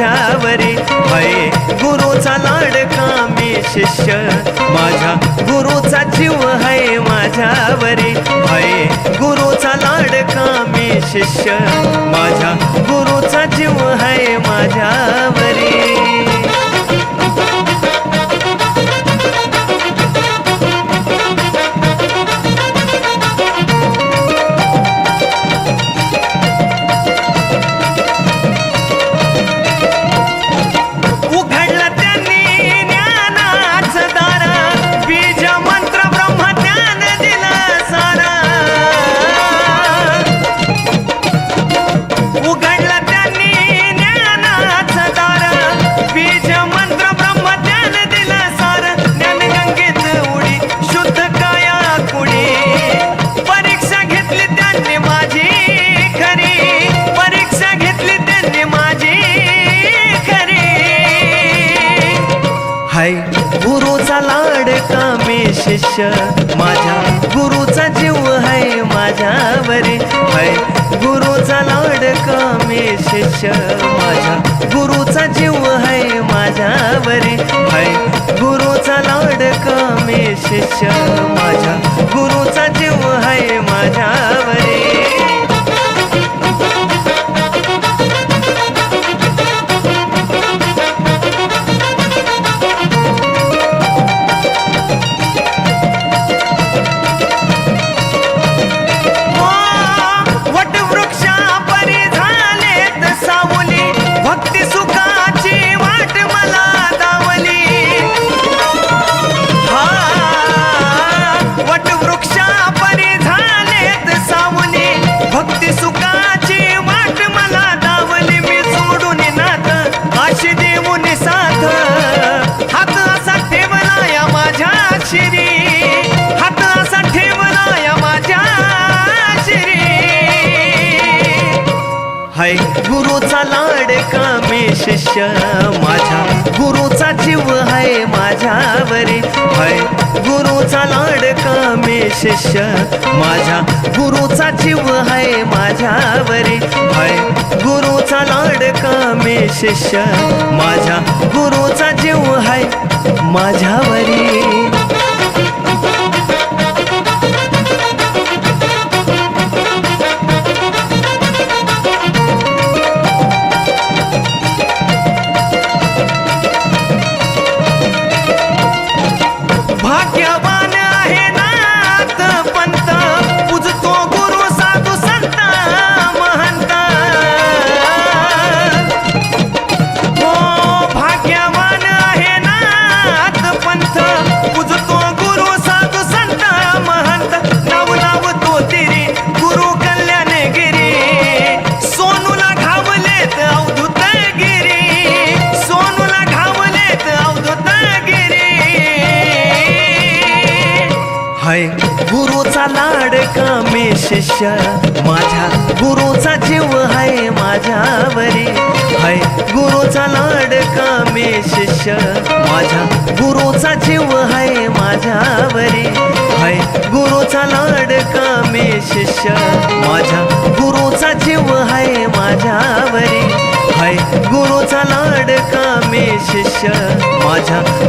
माझ्यावरी. भय गुरुचा लाडका मी शिष्य. माझ्या गुरुचा जीव है माझ्यावरी. भय गुरुचा लाडका मी शिष्य. माझ्या गुरुचा जीव है माझ्यावरी. शिष्य माझ्या गुरुचा जीव आहे माझ्यावरी हाय. गुरुचा लाडका मी शिष्य माझ्या गुरुचा जीव आहे माझ्यावरी हाय. गुरुचा लाडका मी शिष्य माझ्या हाय गुरुचा लाडका मी शिष्य माझ्या. गुरुचा जीव आहे माझ्यावरी. हाय गुरुचा लाडका मी शिष्य माझ्या. गुरुचा जीव आहे माझ्यावरी. हाय गुरुचा लाडका मी शिष्य माझ्या. गुरुचा जीव आहे माझ्यावरी. हाय गुरुचा लाडका मे शिष्य. माझ्या गुरुचा जीव आहे माझ्यावरी. हाय गुरुचा लाडका मे शिष्य. माझ्या गुरुचा जीव आहे माझ्यावरी. हाय गुरुचा लाडका मे शिष्य. माझ्या गुरुचा जीव आहे माझ्यावरी. हाय गुरुचा लाडका मे शिष्य. माझ्या